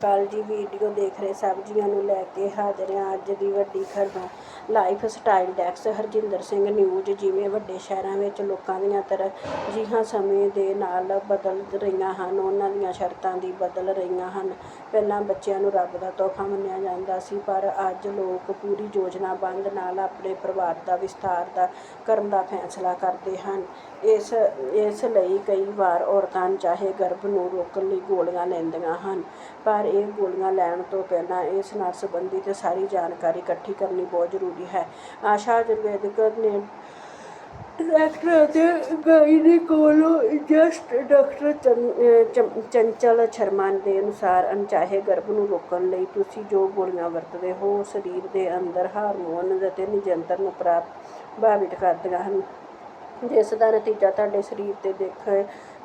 ਕੱਲ ਜੀ ਵੀਡੀਓ ਦੇਖ ਰਹੇ ਸਬਜ਼ੀਆਂ ਨੂੰ ਲੈ ਕੇ ਹਾਜ਼ਰ ਹਾਂ ਅੱਜ ਦੀ ਵੱਡੀ ਖਬਰ। ਲਾਈਫ ਸਟਾਈਲ ਡੈਕਸ, ਹਰਜਿੰਦਰ ਸਿੰਘ ਨਿਊਜ਼ ਜਿਵੇਂ ਵੱਡੇ ਸ਼ਹਿਰਾਂ ਵਿੱਚ ਲੋਕਾਂ ਦੀਆਂ ਤਰਜੀਹਾਂ ਸਮੇਂ ਦੇ ਨਾਲ ਬਦਲ ਰਹੀਆਂ ਹਨ, ਉਹਨਾਂ ਦੀਆਂ ਸ਼ਰਤਾਂ ਵੀ ਬਦਲ ਰਹੀਆਂ ਹਨ। ਪਹਿਲਾਂ ਬੱਚਿਆਂ ਨੂੰ ਰੱਬ ਦਾ ਤੋਹਫਾ ਮੰਨਿਆ ਜਾਂਦਾ ਸੀ, ਪਰ ਅੱਜ ਲੋਕ ਪੂਰੀ ਯੋਜਨਾਬੰਦ ਨਾਲ ਆਪਣੇ ਪਰਿਵਾਰ ਦਾ ਵਿਸਥਾਰ ਦਾ ਕਰਨ ਦਾ ਫੈਸਲਾ ਕਰਦੇ ਹਨ। ਇਸ ਇਸ ਲਈ ਕਈ ਵਾਰ ਔਰਤਾਂ ਚਾਹੇ ਗਰਭ ਨੂੰ ਰੋਕਣ ਲਈ ਗੋਲੀਆਂ ਲੈਂਦੀਆਂ ਹਨ, ਪਰ ਇਹ ਗੋਲੀਆਂ ਲੈਣ ਤੋਂ ਪਹਿਲਾਂ ਇਸ ਨਾਲ ਸੰਬੰਧਿਤ ਸਾਰੀ ਜਾਣਕਾਰੀ ਇਕੱਠੀ ਕਰਨੀ ਬਹੁਤ ਜ਼ਰੂਰੀ ਹੈ। ਆਸ਼ਾ ਆਯੁਰਵੈਦਿਕ ਨੇ ਡਾਇਰੈਕਟਰ ਅਤੇ ਗਾਇਨੀਕੋਲੋਜਿਸਟ ਕੋਲੋਂ ਜਸਟ ਡਾਕਟਰ ਚੰ- ਚੰਚਲ ਸ਼ਰਮਾ ਦੇ ਅਨੁਸਾਰ ਅਣਚਾਹੇ ਗਰਭ ਨੂੰ ਰੋਕਣ ਲਈ ਤੁਸੀਂ ਜੋ ਗੋਲੀਆਂ ਵਰਤਦੇ ਹੋ ਸਰੀਰ ਦੇ ਅੰਦਰ ਹਾਰਮੋਨ ਅਤੇ ਨਿਯੰਤਰਣ ਨੂੰ ਪ੍ਰਭਾਵਿਤ ਕਰਦੀਆਂ ਹਨ। ਜਿਸ ਦਾ ਨਤੀਜਾ ਤੁਹਾਡੇ ਸਰੀਰ ਤੇ ਦੇਖ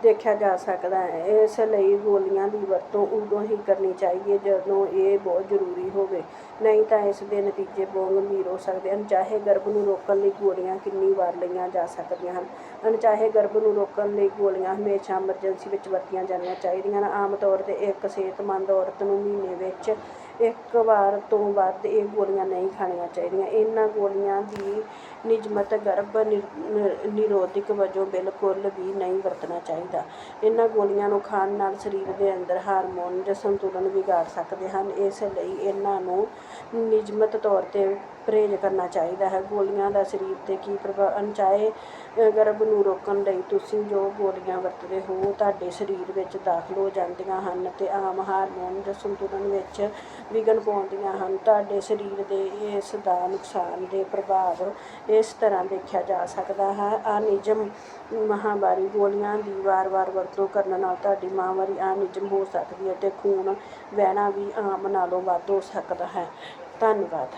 ਦੇਖਿਆ ਜਾ ਸਕਦਾ ਹੈ, ਇਸ ਲਈ ਗੋਲੀਆਂ ਦੀ ਵਰਤੋਂ ਉਦੋਂ ਹੀ ਕਰਨੀ ਚਾਹੀਦੀ ਹੈ ਜਦੋਂ ਇਹ ਬਹੁਤ ਜ਼ਰੂਰੀ ਹੋਵੇ। ਨਹੀਂ ਤਾਂ ਇਸ ਦੇ ਨਤੀਜੇ ਬਹੁਤ ਗੰਭੀਰ ਹੋ ਸਕਦੇ ਹਨ। ਚਾਹੇ ਗਰਭ ਨੂੰ ਰੋਕਣ ਲਈ ਗੋਲੀਆਂ ਕਿੰਨੀ ਵਾਰ ਲਈਆਂ ਜਾ ਸਕਦੀਆਂ ਹਨ? ਅਣਚਾਹੇ ਗਰਭ ਨੂੰ ਰੋਕਣ ਲਈ ਗੋਲੀਆਂ ਹਮੇਸ਼ਾ ਐਮਰਜੈਂਸੀ ਵਿੱਚ ਵਰਤੀਆਂ ਜਾਣੀਆਂ ਚਾਹੀਦੀਆਂ ਹਨ। ਆਮ ਤੌਰ ਤੇ ਇੱਕ ਸਿਹਤਮੰਦ ਔਰਤ ਨੂੰ ਮਹੀਨੇ ਵਿੱਚ ਇੱਕ ਵਾਰ ਤੋਂ ਵੱਧ ਇਹ ਗੋਲੀਆਂ ਨਹੀਂ ਖਾਣੀਆਂ ਚਾਹੀਦੀਆਂ। ਇਹਨਾਂ ਗੋਲੀਆਂ ਦੀ ਨਿਯਮਤ ਗਰਭ ਨਿਰ- ਨਿ- ਨਿਰੋਧਕ ਵਜੋਂ ਬਿਲਕੁਲ ਵੀ ਨਹੀਂ ਵਰਤਣਾ ਚਾਹੀਦਾ। ਇਹਨਾਂ ਗੋਲੀਆਂ ਨੂੰ ਖਾਣ ਨਾਲ ਸਰੀਰ ਦੇ ਅੰਦਰ ਹਾਰਮੋਨ ਦੇ ਸੰਤੁਲਨ ਵਿਗਾੜ ਸਕਦੇ ਹਨ। ਇਸ ਲਈ ਇਹਨਾਂ ਨੂੰ ਨਿਯਮਤ ਤੌਰ ਤੇ ਪਰਹੇਜ਼ ਕਰਨਾ ਚਾਹੀਦਾ ਹੈ। ਗੋਲੀਆਂ ਦਾ ਸਰੀਰ ਤੇ ਕੀ ਪ੍ਰਭਾਵ ਅਣਚਾਹੇ ਗਰਭ ਨੂੰ ਰੋਕਣ ਲਈ ਤੁਸੀਂ ਜੋ ਗੋਲੀਆਂ ਵਰਤਦੇ ਹੋ ਉਹ ਤੁਹਾਡੇ ਸਰੀਰ ਵਿੱਚ ਦਾਖਲ ਹੋ ਜਾਂਦੀਆਂ ਹਨ ਅਤੇ ਆਮ ਹਾਰਮੋਨ ਦੇ ਸੰਤੁਲਨ ਵਿੱਚ ਵਿਘਨ ਪਾਉਂਦੀਆਂ ਹਨ। ਤੁਹਾਡੇ ਸਰੀਰ ਦੇ ਇਸ ਦਾ ਨੁਕਸਾਨ ਦੇ ਪ੍ਰਭਾਵ ਇਸ ਤਰ੍ਹਾਂ ਦੇਖਿਆ ਜਾ ਸਕਦਾ ਹੈ। ਅਨਿਯਮ ਮਹਾਂਵਾਰੀ, ਗੋਲੀਆਂ ਦੀ ਵਾਰ-ਵਾਰ ਵਰਤੋਂ ਕਰਨ ਨਾਲ ਤੁਹਾਡੀ ਮਾਹਵਾਰੀ ਅਨਿਯਮ ਹੋ ਸਕਦੀ ਹੈ ਅਤੇ ਖੂਨ ਵਹਿਣਾ ਵੀ ਆਮ ਨਾਲੋਂ ਵੱਧ ਹੋ ਸਕਦਾ ਹੈ। ਧੰਨਵਾਦ।